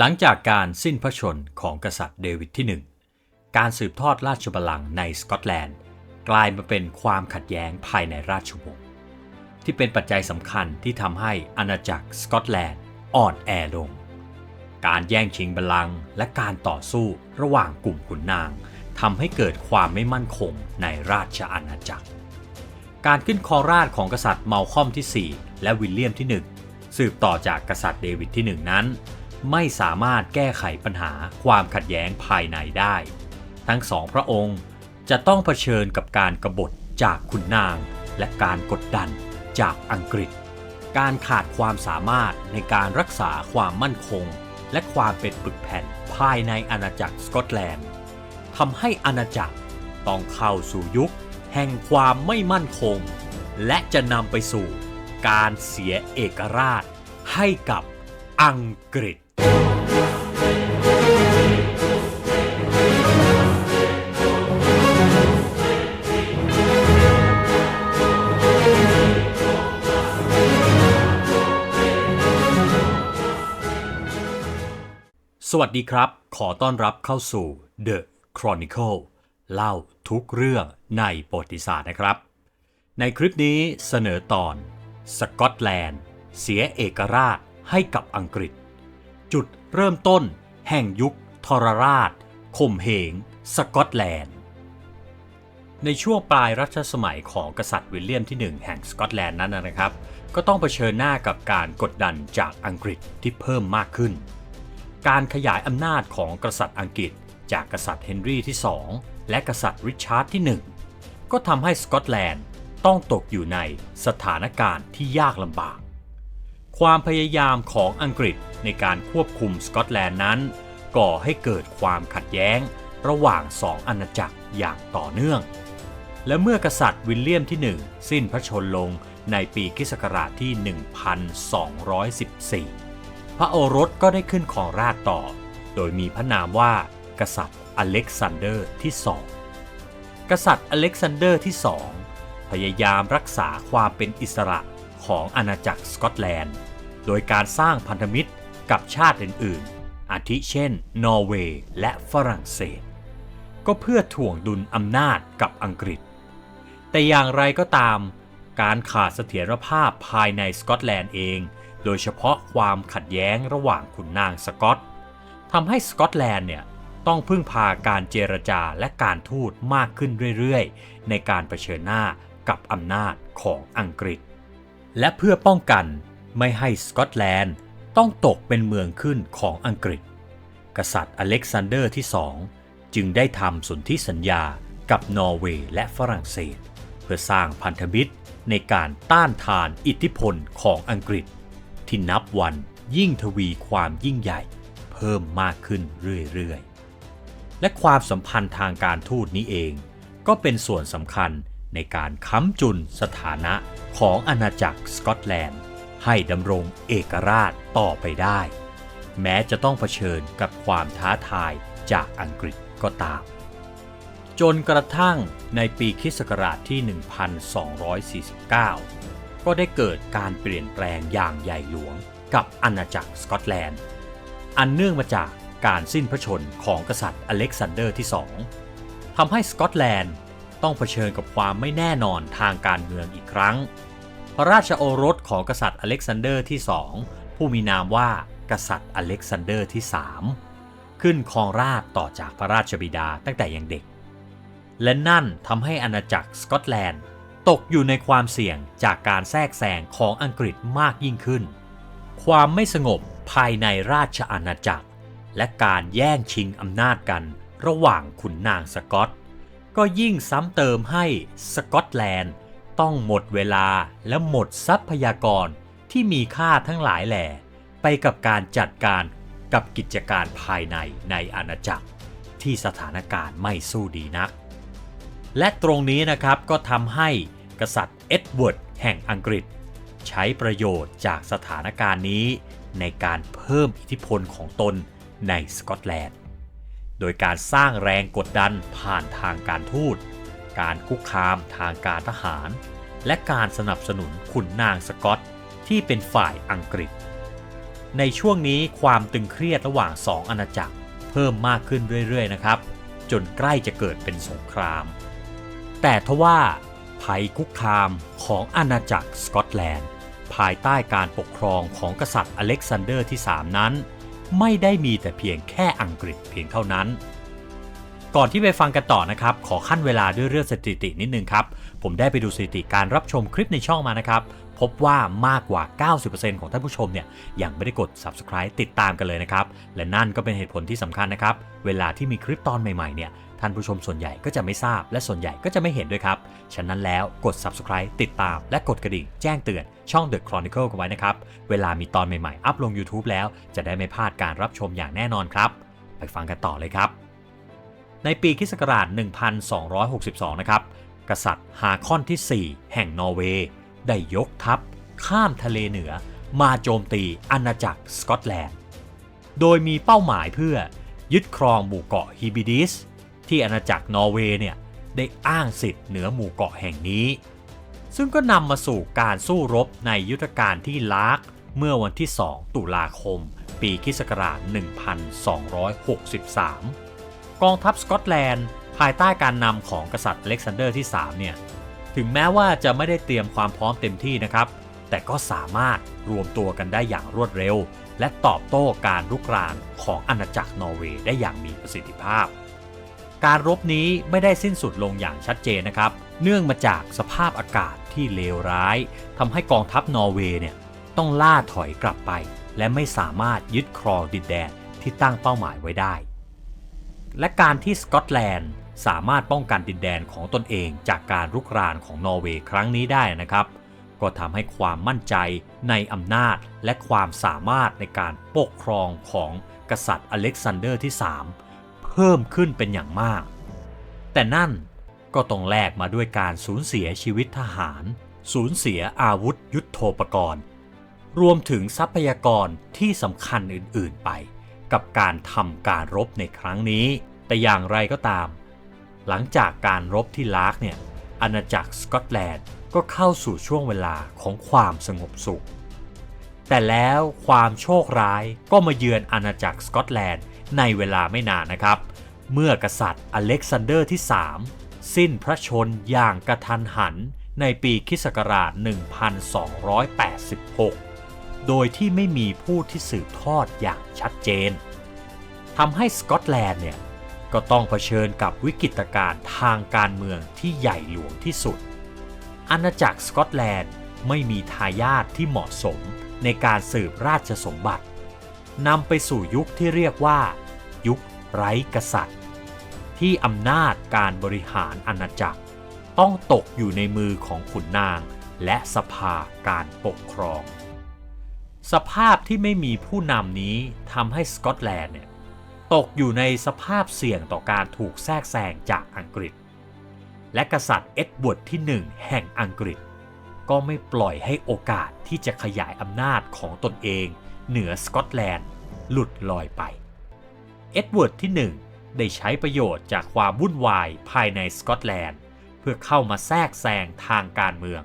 หลังจากการสิ้นพระชนของกษัตริย์เดวิดที่หนึ่งการสืบทอดราชบัลลังก์ในสกอตแลนด์ กลายมาเป็นความขัดแย้งภายในราชวงศ์ที่เป็นปัจจัยสำคัญที่ทำให้อาณาจักรสกอตแลนด์อ่อนแอลง การแย่งชิงบัลลังก์และการต่อสู้ระหว่างกลุ่มขุนนางทำให้เกิดความไม่มั่นคงในราชอาณาจักร การขึ้นครองราชของกษัตริย์เมาคอมที่ 4 และวิลเลียมที่ 1 สืบต่อจากกษัตริย์เดวิดที่ 1 นั้น ไม่สามารถแก้ไขปัญหาความขัดแย้งภายในได้ ทั้งสองพระองค์จะต้องเผชิญกับการกรบฏจากขุนนาง และการกดดันจากอังกฤษ การขาดความสามารถในการรักษาความมั่นคง และความเป็นปึกแผ่นภายในอาณาจักรสกอตแลนด์ทำให้อาณาจักรต้องเข้าสู่ยุค แห่งความไม่มั่นคง และจะนำไปสู่การเสียเอกราชให้กับอังกฤษ สวัสดีครับ ขอต้อนรับเข้าสู่ The Chronicle เล่าทุกเรื่องในประวัติศาสตร์นะครับ ในคลิปนี้เสนอตอน สกอตแลนด์ เสียเอกราชให้กับอังกฤษ จุดเริ่มต้น แห่งยุคทรราชข่มเหง สกอตแลนด์ ในช่วงปลายรัชสมัยของกษัตริย์วิลเลียมที่ 1 แห่งสกอตแลนด์นั้นนะครับ ก็ต้องเผชิญหน้ากับการกดดันจากอังกฤษที่เพิ่มมากขึ้น การขยายอำนาจของกษัตริย์อังกฤษ จากกษัตริย์เฮนรี่ที่ 2 และกษัตริย์ริชาร์ดที่ 1 ก็ทำให้สกอตแลนด์ต้องตกอยู่ในสถานการณ์ที่ยากลำบาก ความพยายามของอังกฤษในการควบคุมสกอตแลนด์นั้น ก่อให้เกิดความขัดแย้งระหว่างสองอาณาจักรอย่างต่อเนื่อง และเมื่อกษัตริย์วิลเลียมที่ 1 สิ้นพระชนลงในปีคศที่ 1214 พระโอรสก็ได้ขึ้นครองราชต่อ โดยมีพระนามว่ากษัตริย์อเล็กซานเดอร์ที่สองกษัตริย์อเล็กซานเดอร์ที่สองพยายามรักษาความเป็นอิสระของอาณาจักรสกอตแลนด์ โดยการสร้างพันธมิตรกับชาติอื่นๆ อาทิเช่น นอร์เวย์และฝรั่งเศส ก็เพื่อถ่วงดุลอำนาจกับอังกฤษ แต่อย่างไรก็ตาม การขาดเสถียรภาพภายในสกอตแลนด์เอง โดยเฉพาะความขัดแย้งระหว่างขุนนางสกอตทำให้สกอตแลนด์เนี่ยต้องพึ่งพาการเจรจาและการทูตมากขึ้นเรื่อยๆ ในการเผชิญหน้ากับอำนาจของอังกฤษ และเพื่อป้องกันไม่ให้สกอตแลนด์ต้องตกเป็นเมืองขึ้นของอังกฤษ กษัตริย์อเล็กซานเดอร์ที่สองจึงได้ทำสนธิสัญญากับนอร์เวย์และฝรั่งเศส เพื่อสร้างพันธมิตรในการต้านทานอิทธิพลของอังกฤษ ที่นับวันยิ่งทวีความยิ่งใหญ่ เพิ่มมากขึ้นเรื่อยๆ และความสัมพันธ์ทางการทูตนี้เอง ก็เป็นส่วนสำคัญในการค้ำจุนสถานะของอาณาจักรสกอตแลนด์ ให้ดำรงเอกราชต่อไปได้ แม้จะต้องเผชิญกับความท้าทายจากอังกฤษก็ตาม จนกระทั่งในปีคิศกราชที่ 1249 ก็ได้เกิดการเปลี่ยนแปลงอย่างใหญ่หลวงกับอาณาจักรสกอตแลนด์ อันเนื่องมาจากการสิ้นพระชนของกษัตริย์อเล็กซานเดอร์ที่2ทำให้สกอตแลนด์ต้องเผชิญกับความไม่แน่นอนทางการเมืองอีกครั้ง พระราชโอรสของกษัตริย์อเล็กซานเดอร์ที่สองผู้มีนามว่ากษัตริย์อเล็กซานเดอร์ที่สามขึ้นครองราชต่อจากพระราชบิดาตั้งแต่ยังเด็ก และนั่นทำให้อาณาจักรสกอตแลนด์ ตกอยู่ในความเสี่ยงจากการแทรกแซงของอังกฤษมากยิ่งขึ้น ความไม่สงบภายในราชอาณาจักร และการแย่งชิงอำนาจกันระหว่างขุนนางสกอต ก็ยิ่งซ้ำเติมให้สกอตแลนด์ต้องหมดเวลาและหมดทรัพยากรที่มีค่าทั้งหลายแหล่ไปกับการจัดการกับกิจการภายในในอาณาจักร ที่สถานการณ์ไม่สู้ดีนัก และตรงนี้นะครับก็ทำให้ กษัตริย์เอ็ดเวิร์ดแห่งอังกฤษ ใช้ประโยชน์จากสถานการณ์นี้ ในการเพิ่มอิทธิพลของตนในสกอตแลนด์ โดยการสร้างแรงกดดันผ่านทางการทูต การคุกคามทางการทหาร และการสนับสนุนขุนนางสกอตที่เป็นฝ่ายอังกฤษ ในช่วงนี้ความตึงเครียดระหว่างสองอาณาจักรเพิ่มมากขึ้นเรื่อยๆนะครับ จนใกล้จะเกิดเป็นสงคราม แต่ทว่า ภัยคุกคามของอาณาจักรสกอตแลนด์ ภายใต้การปกครองของกษัตริย์อเล็กซานเดอร์ที่ 3 นั้น ไม่ได้มีแต่เพียงแค่อังกฤษเพียงเท่านั้น ก่อนที่ไปฟังกันต่อนะครับ ขอขั้นเวลาด้วยเรื่องสถิตินิดนึงครับ ผมได้ไปดูสถิติการรับชมคลิปในช่องมานะครับ พบว่ามากกว่า 90%ของท่านผู้ชมเนี่ยยังไม่ได้กด subscribe ติดตามกันเลยนะครับ และนั่นก็เป็นเหตุผลที่สำคัญนะครับ เวลาที่มีคลิปตอนใหม่ๆเนี่ยท่านผู้ชมส่วนใหญ่ก็จะไม่ทราบ และส่วนใหญ่ก็จะไม่เห็นด้วยครับ ฉะนั้นแล้วกด subscribe ติดตาม และกดกระดิ่งแจ้งเตือนช่อง The Chronicle กันไว้นะครับ เวลามีตอนใหม่ๆ อัพลง YouTube แล้วจะได้ไม่พลาดการรับชมอย่างแน่นอนครับ ไปฟังกันต่อเลยครับ ในปีคศ1262 นะครับ กษัตริย์ฮาคอนที่ 4 แห่งนอร์เวย์ ได้ยกทัพ ข้ามทะเลเหนือ มาโจมตีอาณาจักรสกอตแลนด์ โดยมีเป้าหมายเพื่อยึดครองหมู่เกาะฮิบิดิส ที่อาณาจักรนอร์เวย์เนี่ยได้อ้างสิทธิ์เหนือหมู่เกาะแห่งนี้ ซึ่งก็นำมาสู่การสู้รบในยุทธการที่ลากเมื่อวันที่ 2 ตุลาคม ปีคศักราช1263 กองทัพสกอตแลนด์ ภายใต้การนำของกษัตริย์อเล็กซานเดอร์ที่ 3 เนี่ย ถึงแม้ว่าจะไม่ได้เตรียมความพร้อมเต็มที่นะครับ แต่ก็สามารถรวมตัวกันได้อย่างรวดเร็ว และตอบโต้การรุกรานของอาณาจักรนอร์เวย์ได้อย่างมีประสิทธิภาพ การรบนี้ไม่ได้สิ้นสุดลงอย่างชัดเจนนะครับ เนื่องมาจากสภาพอากาศที่เลวร้ายทำให้กองทัพนอร์เวย์เนี่ยต้องล่าถอยกลับไป และไม่สามารถยึดครองดินแดนที่ตั้งเป้าหมายไว้ได้ และการที่สกอตแลนด์ สามารถป้องกันดินแดนของตนเองจากการรุกรานของนอร์เวย์ครั้งนี้ได้นะครับ ก็ทำให้ความมั่นใจในอำนาจและความสามารถในการปกครองของกษัตริย์อเล็กซานเดอร์ที่ 3 เพิ่มขึ้นเป็นอย่างมาก แต่นั่นก็ต้องแลกมาด้วยการสูญเสียชีวิตทหาร สูญเสียอาวุธยุโทโธปกรณ์ รวมถึงทรัพยากรที่สำคัญอื่น ๆ ไป กับการทำการรบในครั้งนี้ แต่อย่างไรก็ตาม หลังจากการรบที่ลากเนี่ยอาณาจักรสกอตแลนด์ก็เข้าสู่ช่วงเวลาของความสงบสุข แต่แล้วความโชคร้ายก็มาเยือนอาณาจักรสกอตแลนด์ในเวลาไม่นานนะครับ เมื่อกษัตริย์อเล็กซานเดอร์ที่ 3 สิ้นพระชนอย่างกระทันหันในปีคศ1286 โดยที่ไม่มีผู้ที่สืบทอดอย่างชัดเจนทำให้สกอตแลนด์เนี่ย ก็ต้องเผชิญกับวิกฤตการณ์ทางการเมืองที่ใหญ่หลวงที่สุด อาณาจักรสกอตแลนด์ไม่มีทายาทที่เหมาะสมในการสืบราชสมบัตินำไปสู่ยุคที่เรียกว่า ยุคไร้กษัตริย์ ที่อำนาจการบริหารอาณาจักร ต้องตกอยู่ในมือของขุนนางและสภาการปกครอง สภาพที่ไม่มีผู้นำนี้ทำให้สกอตแลนด์เนี่ย ตกอยู่ในสภาพเสี่ยงต่อการถูกแทรกแซงจากอังกฤษ และกษัตริย์เอ็ดเวิร์ดที่หนึ่งแห่งอังกฤษ ก็ไม่ปล่อยให้โอกาสที่จะขยายอำนาจของตนเองเหนือสกอตแลนด์หลุดลอยไป เอ็ดเวิร์ดที่1ได้ใช้ประโยชน์จากความวุ่นวายภายในสกอตแลนด์ เพื่อเข้ามาแทรกแซงทางการเมือง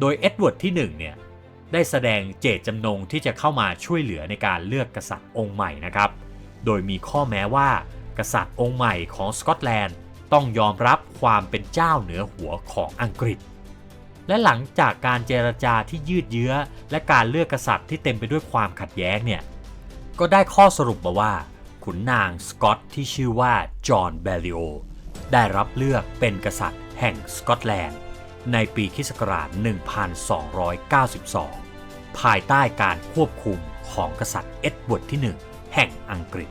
โดยเอ็ดเวิร์ดที่1เนี่ยได้แสดงเจตจำนงที่จะเข้ามาช่วยเหลือในการเลือกกษัตริย์องค์ใหม่นะครับ โดยมีข้อแม้ว่า กษัตริย์องค์ใหม่ของสกอตแลนด์ต้องยอมรับความเป็นเจ้าเหนือหัวของอังกฤษ และหลังจากการเจรจาที่ยืดเยื้อ และการเลือกกษัตริย์ที่เต็มไปด้วยความขัดแย้งเนี่ย ก็ได้ข้อสรุปมาว่า ขุนนางสกอตที่ชื่อว่าจอห์นเบลิโอได้รับเลือกเป็นกษัตริย์แห่งสกอตแลนด์ในปีคิศกราช 1292 ภายใต้การควบคุมของกษัตริย์เอ็ดเวิร์ดที่ 1 แห่งอังกฤษ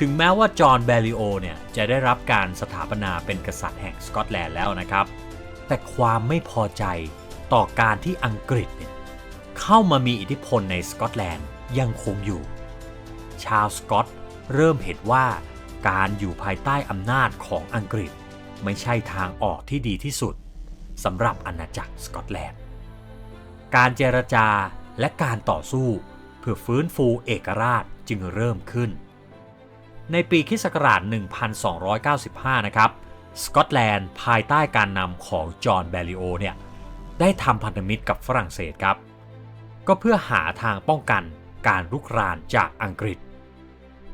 ถึงแม้ว่าจอห์นเบลิโอเนี่ยจะได้รับการสถาปนาเป็นกษัตริย์แห่งสกอตแลนด์แล้วนะครับ แต่ความไม่พอใจต่อการที่อังกฤษเนี่ยเข้ามามีอิทธิพลในสกอตแลนด์ยังคงอยู่ ชาวสกอตเริ่มเห็นว่าการอยู่ภายใต้อำนาจของอังกฤษ ไม่ใช่ทางออกที่ดีที่สุดสำหรับอาณาจักรสกอตแลนด์ การเจรจาและการต่อสู้ เพื่อฟื้นฟูเอกราชจึงเริ่มขึ้น ในปีคิศกราช1295 นะครับ สกอตแลนด์ภายใต้การนำของจอห์นเบลิโอเนี่ยได้ทำพันธมิตรกับฝรั่งเศสครับ ก็เพื่อหาทางป้องกันการรุกรานจากอังกฤษ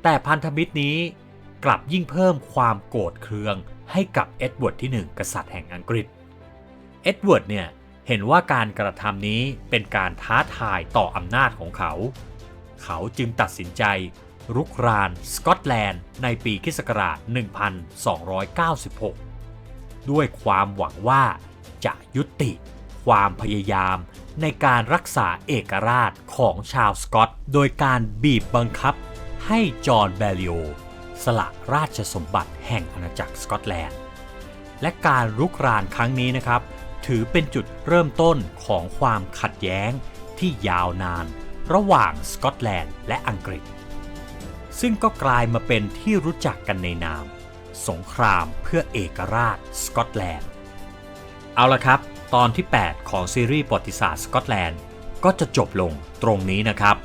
แต่พันธมิตรนี้กลับยิ่งเพิ่มความโกรธเคืองให้กับเอ็ดเวิร์ดที่หนึ่งกษัตริย์แห่งอังกฤษ เอ็ดเวิร์ดเนี่ย เห็นว่าการกระทำนี้เป็นการท้าทายต่ออำนาจของเขา เขาจึงตัดสินใจรุกรานสกอตแลนด์ในปีคศ1296 ด้วยความหวังว่าจะยุติความพยายามในการรักษาเอกราชของชาวสกอต โดยการบีบบังคับให้จอห์นแบลิโอสละราชสมบัติแห่งอาณาจักรสกอตแลนด์ และการรุกรานครั้งนี้นะครับ ถือเป็นจุดเริ่มต้นของความขัดแย้งที่ยาวนาน ระหว่างสกอตแลนด์และอังกฤษ ซึ่งก็กลายมาเป็นที่รู้จักกันในนาม สงครามเพื่อเอกราชสกอตแลนด์ เอาละครับ ตอนที่ 8 ของซีรีส์ประวัติศาสตร์สกอตแลนด์ก็จะจบลงตรงนี้นะครับ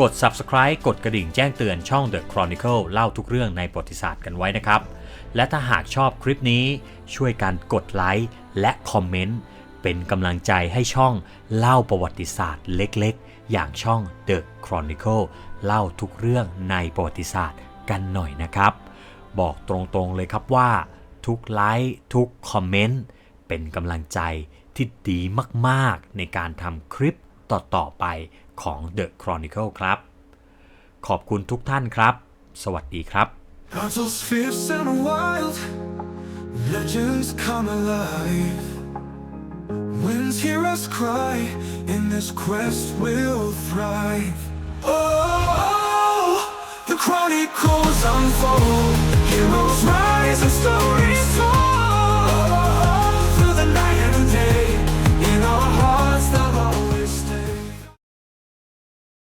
กด subscribe กดกระดิ่งแจ้งเตือนช่อง The Chronicle เล่าทุกเรื่องในประวัติศาสตร์กันไว้นะครับ และถ้าหากชอบคลิปนี้ช่วยกันกดไลค์ และคอมเมนต์ เป็นกำลังใจให้ช่องเล่าประวัติศาสตร์เล็กๆ อย่างช่อง The Chronicle เล่าทุกเรื่องในประวัติศาสตร์กันหน่อยนะครับ บอกตรงๆเลยครับว่า ทุกไลค์ทุกคอมเมนต์ เป็นกำลังใจที่ดีมากๆ ในการทำคลิปต่อๆไปของ The Chronicle ครับ ขอบคุณทุกท่านครับ สวัสดีครับ legends come alive. Winds hear us cry, in this quest we'll thrive. Oh, the chronicles unfold, heroes rise and stories told.